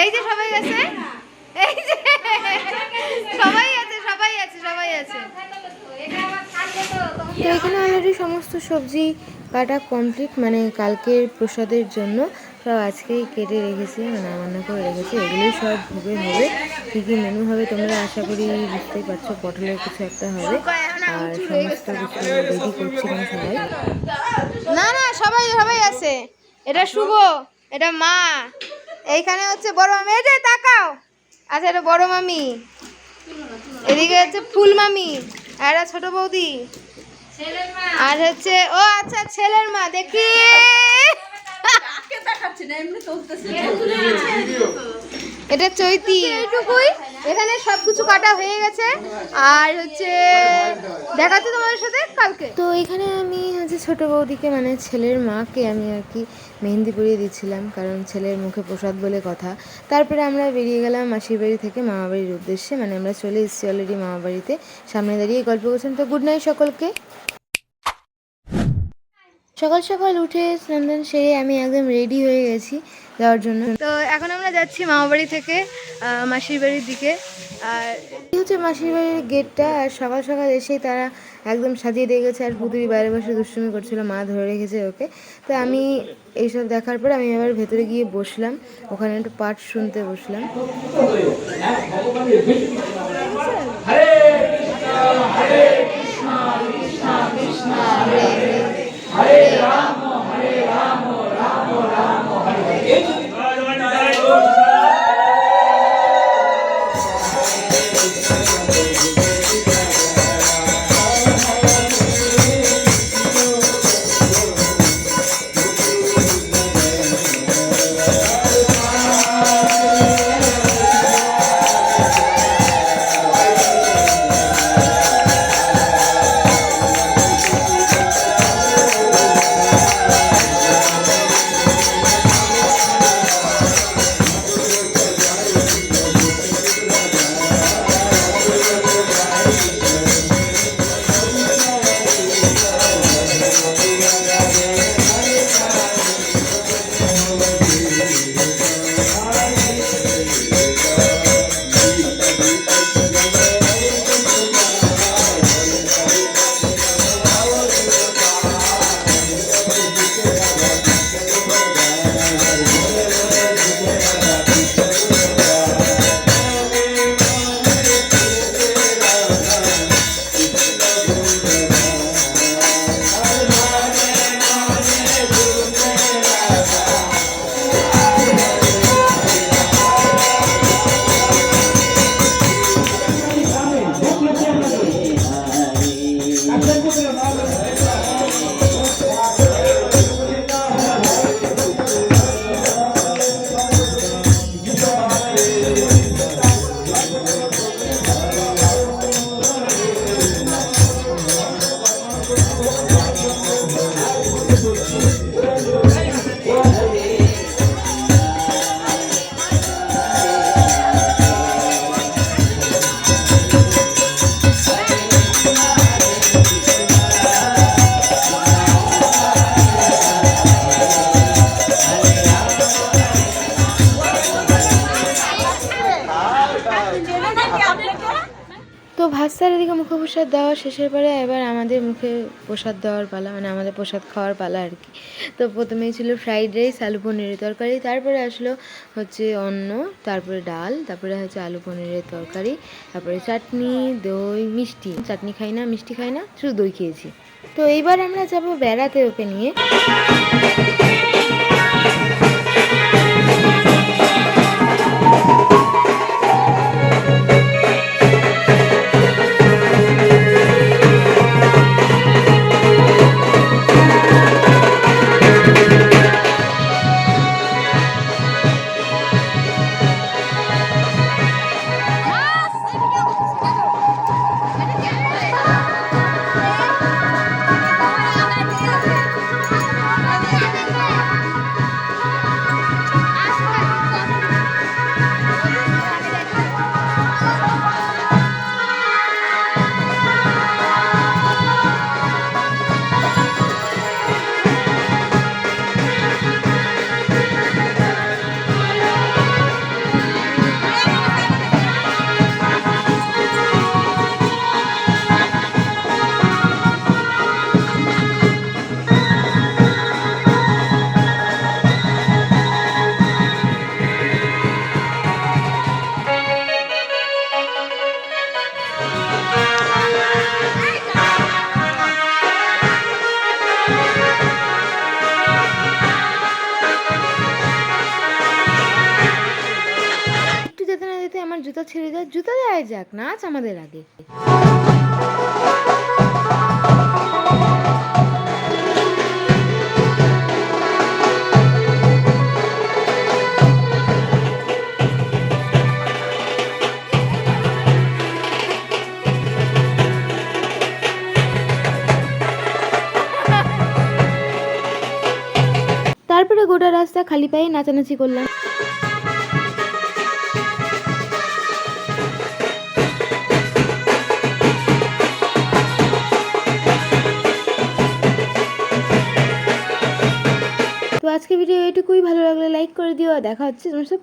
এই যে সবাই আছে? এই যে সবাই আছে সবাই আছে সবাই আছে। তো এখানে অলরেডি সমস্ত সবজি কাটা কমপ্লিট মানে কালকের প্রসাদের জন্য সব আজকেই কেটে রেখেছি মানে রান্না করে রেখেছি এগুলোই সব ভোগে হবে। কী কী মেনু হবে তোমরা আশা করি বুঝতেই পারছ পটলের কিছু একটা হবে। আর সমস্ত কিছু রেডি করছিলাম সবাই। না না সবাই সবাই আছে। এটা শুভ এটা মা। এইখানে হচ্ছে বড় মামি। এই যে তাকাও। আচ্ছা এটা বড় মামি। এদিকে হচ্ছে ফুল মামি আর এটা ছোট বৌদি। আর হচ্ছে ও আচ্ছা ছেলের মা দেখি। এটা চৈতি। এইটুকুই। এখানে সব কিছু কাটা হয়ে গেছে। আর হচ্ছে দেখাচ্ছি তোমাদের সাথে কালকে। তো এখানে আমি হচ্ছে ছোট বৌদিকে মানে ছেলের মাকে আমি আর কি মেহেন্দি পরিয়ে দিচ্ছিলাম কারণ ছেলের মুখে প্রসাদ বলে কথা। তারপরে আমরা বেরিয়ে গেলাম মাসির বাড়ি থেকে মামা বাড়ির উদ্দেশ্যে। মানে আমরা চলে এসেছি অলরেডি মামা বাড়িতে সামনে দাঁড়িয়ে গল্প করছেন। তো গুড নাইট সকলকে। সকাল সকাল উঠে স্নান সেরে আমি একদম রেডি হয়ে গেছি। যাওয়ার জন্য। তো এখন আমরা যাচ্ছি মামা বাড়ি থেকে মাসির বাড়ির দিকে। আর এই হচ্ছে মাসির বাড়ির গেটটা, আর সকাল সকাল এসেই তারা একদম সাজিয়ে দিয়ে গেছে, আর পুতুরি বাইরে বসে দুষ্টুমি করছিল, মা ধরে রেখেছে ওকে। তো আমি এইসব দেখার পর আমি এবার ভেতরে গিয়ে বসলাম, ওখানে একটু পাঠ শুনতে বসলাম। তো ভাস্তার এদিকে মুখে প্রসাদ দেওয়া শেষের পরে এবার আমাদের মুখে প্রসাদ দেওয়ার পালা মানে আমাদের প্রসাদ খাওয়ার পালা আর কি। তো প্রথমেই ছিল ফ্রাইড রাইস আলু পনিরের তরকারি, তারপরে আসলো হচ্ছে অন্ন, তারপরে ডাল, তারপরে হচ্ছে আলু পনিরের তরকারি, তারপরে চাটনি, দই, মিষ্টি। চাটনি খাই না, মিষ্টি খাই না, শুধু দই খেয়েছি। তো এইবার আমরা যাব বেড়াতে ওকে নিয়ে। ছেড়ে যা জুতো দেওয়া যাক, নাচ আমাদের আগে। তারপরে গোটা রাস্তা খালি পায়ে নাচানাচি করলাম। আজকে ভিডিও এটুকুই। ভালো লাগলে লাইক করে দিও। দেখা হচ্ছে তোমার সাথে